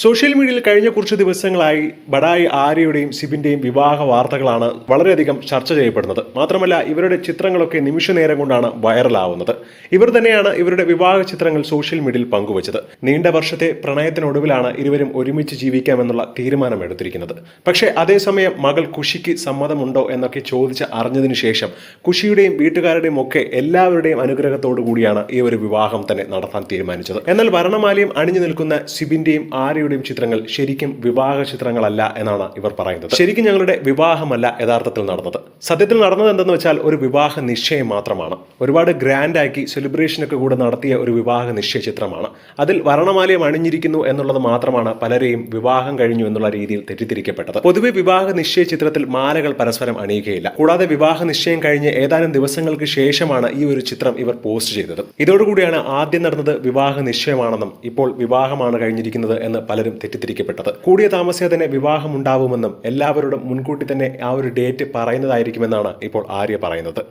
Social മീഡിയയിൽ കഴിഞ്ഞ കുറച്ച് ദിവസങ്ങളായി ബഡായി ആര്യയുടെയും സിബിന്റെയും വിവാഹ വാർത്തകളാണ് വളരെയധികം ചർച്ച ചെയ്യപ്പെടുന്നത്. മാത്രമല്ല ഇവരുടെ ചിത്രങ്ങളൊക്കെ നിമിഷ നേരം കൊണ്ടാണ് വൈറലാവുന്നത്. ഇവർ തന്നെയാണ് ഇവരുടെ വിവാഹ ചിത്രങ്ങൾ സോഷ്യൽ മീഡിയയിൽ പങ്കുവച്ചത്. നീണ്ട വർഷത്തെ പ്രണയത്തിനൊടുവിലാണ് ഇരുവരും ഒരുമിച്ച് ജീവിക്കാമെന്നുള്ള തീരുമാനമെടുത്തിരിക്കുന്നത്. പക്ഷേ അതേസമയം മകൾ കുഷിക്ക് സമ്മതമുണ്ടോ എന്നൊക്കെ ചോദിച്ച് അറിഞ്ഞതിന് ശേഷം കുഷിയുടെയും വീട്ടുകാരുടെയും ഒക്കെ എല്ലാവരുടെയും അനുഗ്രഹത്തോടു കൂടിയാണ് ഈ ഒരു വിവാഹം തന്നെ നടത്താൻ തീരുമാനിച്ചത്. എന്നാൽ ഭരണമാലയം അണിഞ്ഞു നിൽക്കുന്ന സിബിന്റെയും ആര്യയുടെയും ചിത്രങ്ങൾ ശരിക്കും വിവാഹ ചിത്രങ്ങളല്ല എന്നാണ് ഇവർ പറയുന്നത്. ശരിക്കും ഞങ്ങളുടെ വിവാഹമല്ല യഥാർത്ഥത്തിൽ നടന്നത്. സത്യത്തിൽ നടന്നത് എന്തെന്ന് വെച്ചാൽ ഒരു വിവാഹ നിശ്ചയം മാത്രമാണ്. ഒരുപാട് ഗ്രാൻഡാക്കി സെലിബ്രേഷനൊക്കെ കൂടെ നടത്തിയ ഒരു വിവാഹ നിശ്ചയ ചിത്രമാണ്. അതിൽ വർണമാലയം അണിഞ്ഞിരിക്കുന്നു എന്നുള്ളത് മാത്രമാണ് പലരെയും വിവാഹം കഴിഞ്ഞു എന്നുള്ള രീതിയിൽ തെറ്റിദ്ധരിക്കപ്പെട്ടത്. പൊതുവെ വിവാഹ നിശ്ചയ ചിത്രത്തിൽ മാലകൾ പരസ്പരം അണിയുകയില്ല. കൂടാതെ വിവാഹ നിശ്ചയം കഴിഞ്ഞ് ഏതാനും ദിവസങ്ങൾക്ക് ശേഷമാണ് ഈ ഒരു ചിത്രം ഇവർ പോസ്റ്റ് ചെയ്തത്. ഇതോടുകൂടിയാണ് ആദ്യം നടന്നത് വിവാഹ നിശ്ചയമാണെന്നും ഇപ്പോൾ വിവാഹമാണ് കഴിഞ്ഞിരിക്കുന്നത് എന്ന് പലരും തെറ്റിദ്ധരിക്കപ്പെട്ടത്. കൂടിയ താമസിയാതെ തന്നെ വിവാഹമുണ്ടാവുമെന്നും എല്ലാവരോടും മുൻകൂട്ടി തന്നെ ആ ഒരു ഡേറ്റ് പറയുന്നതായിരിക്കുമെന്നാണ് ഇപ്പോൾ ആര്യ പറയുന്നത്.